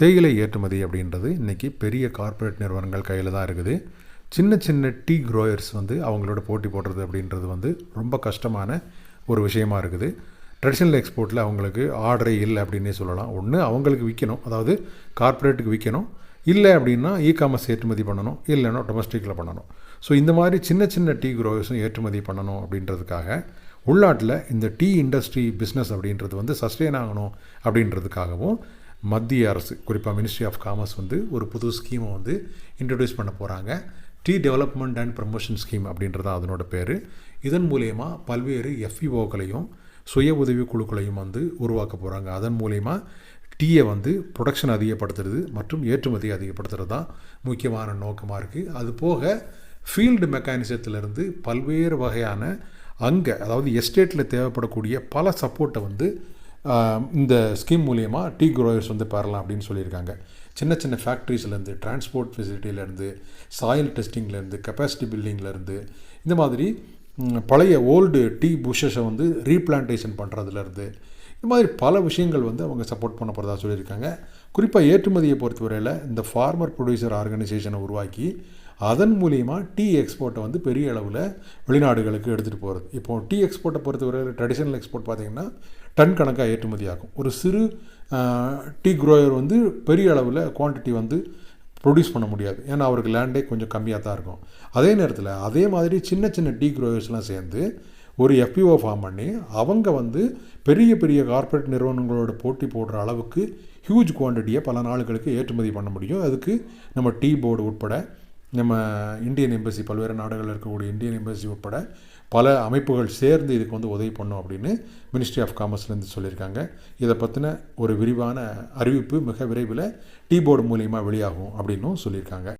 தேயிலை ஏற்றுமதி அப்படின்றது இன்றைக்கி பெரிய கார்ப்பரேட் நிறுவனங்கள் கையில் தான் இருக்குது. சின்ன சின்ன டீ க்ரோயர்ஸ் வந்து அவங்களோட போட்டி போடுறது அப்படின்றது வந்து ரொம்ப கஷ்டமான ஒரு விஷயமா இருக்குது. ட்ரெடிஷ்னல் எக்ஸ்போர்ட்டில் அவங்களுக்கு ஆர்டரே இல்லை அப்படின்னே சொல்லலாம். ஒன்று அவங்களுக்கு விற்கணும். அதாவது கார்ப்பரேட்டுக்கு விற்கணும். இல்லை அப்படின்னா இ காமர்ஸ் ஏற்றுமதி பண்ணணும். இல்லைன்னா டொமஸ்டிக்கில் பண்ணணும். ஸோ இந்த மாதிரி சின்ன சின்ன டீ க்ரோயர்ஸும் ஏற்றுமதி பண்ணணும் அப்படின்றதுக்காக உள்நாட்டில் இந்த டீ இண்டஸ்ட்ரி பிஸ்னஸ் அப்படின்றது வந்து சஸ்டெயின் ஆகணும் அப்படின்றதுக்காகவும் மத்திய அரசு குறிப்பாக மினிஸ்ட்ரி ஆஃப் காமர்ஸ் வந்து ஒரு புது ஸ்கீமை வந்து இன்ட்ரடியூஸ் பண்ண போகிறாங்க tea development and promotion scheme அப்படின்றது அதனோட பேர். இதன் மூலயமா பல்வேறு எஃப்இஓக்களையும் சுய உதவி குழுக்களையும் வந்து உருவாக்க போகிறாங்க அதன் மூலயமா டீயை வந்து ப்ரொடக்ஷன் அதிகப்படுத்துறது மற்றும் ஏற்றுமதியை அதிகப்படுத்துறது தான் முக்கியமான நோக்கமாக இருக்குது அது போக ஃபீல்டு மெக்கானிசத்திலிருந்து பல்வேறு வகையான அங்கே அதாவது எஸ்டேட்டில் தேவைப்படக்கூடிய பல சப்போர்ட்டை வந்து இந்த ஸ்கீம் மூலயமா டீ க்ரோயர்ஸ் வந்து பெறலாம் அப்படின்னு சொல்லியிருக்காங்க. சின்ன சின்ன ஃபேக்ட்ரிஸ்லேருந்து டிரான்ஸ்போர்ட் ஃபெசிலிட்டியிலேருந்து சாயில் டெஸ்டிங்லேருந்து கெப்பாசிட்டி பில்டிங்லேருந்து இந்த மாதிரி பழைய ஓல்டு டீ புஷஸை வந்து ரீப்ளான்டேஷன் பண்ணுறதுலேருந்து இந்த மாதிரி பல விஷயங்கள் வந்து அவங்க சப்போர்ட் பண்ண போகிறதா சொல்லியிருக்காங்க. குறிப்பாக ஏற்றுமதியை பொறுத்தவரையில் இந்த ஃபார்மர் ப்ரொடியூசர் ஆர்கனைசேஷனை உருவாக்கி அதன் மூலிமா டீ எக்ஸ்போர்ட்டை வந்து பெரிய அளவில் வெளிநாடுகளுக்கு எடுத்துகிட்டு போகிறது இப்போ டீ எக்ஸ்போர்ட்டை பொறுத்தவரையில் ட்ரெடிஷனல் எக்ஸ்போர்ட் பார்த்திங்கன்னா டன் கணக்காக ஏற்றுமதி ஆகும். ஒரு சிறு டீ குரோயர் வந்து பெரிய அளவில் குவான்டிட்டி வந்து ப்ரொடியூஸ் பண்ண முடியாது. ஏன்னா அவருக்கு லேண்டே கொஞ்சம் கம்மியாக தான் இருக்கும். அதே நேரத்தில் அதே மாதிரி சின்ன சின்ன டீ குரோயர்ஸ்லாம் சேர்ந்து ஒரு எஃபிஓ ஃபார்ம் பண்ணி அவங்க வந்து பெரிய பெரிய கார்ப்பரேட் நிறுவனங்களோட போட்டி போடுற அளவுக்கு ஹியூஜ் குவான்டிட்டியை பல நாடுகளுக்கு ஏற்றுமதி பண்ண முடியும். அதுக்கு நம்ம டீ போர்டு உட்பட நம்ம இந்தியன் எம்பசி பல்வேறு நாடுகளில் இருக்கக்கூடிய இந்தியன் எம்பசி உட்பட பல அமைப்புகள் சேர்ந்து இதுக்கு வந்து உதவி பண்ணும் அப்படின்னு மினிஸ்ட்ரி ஆஃப் காமர்ஸ்லேருந்து சொல்லியிருக்காங்க. இதை பற்றின ஒரு விரிவான அறிவிப்பு மிக விரைவில் டீ போர்டு மூலியமாக வெளியாகும் அப்படின்னும் சொல்லியிருக்காங்க.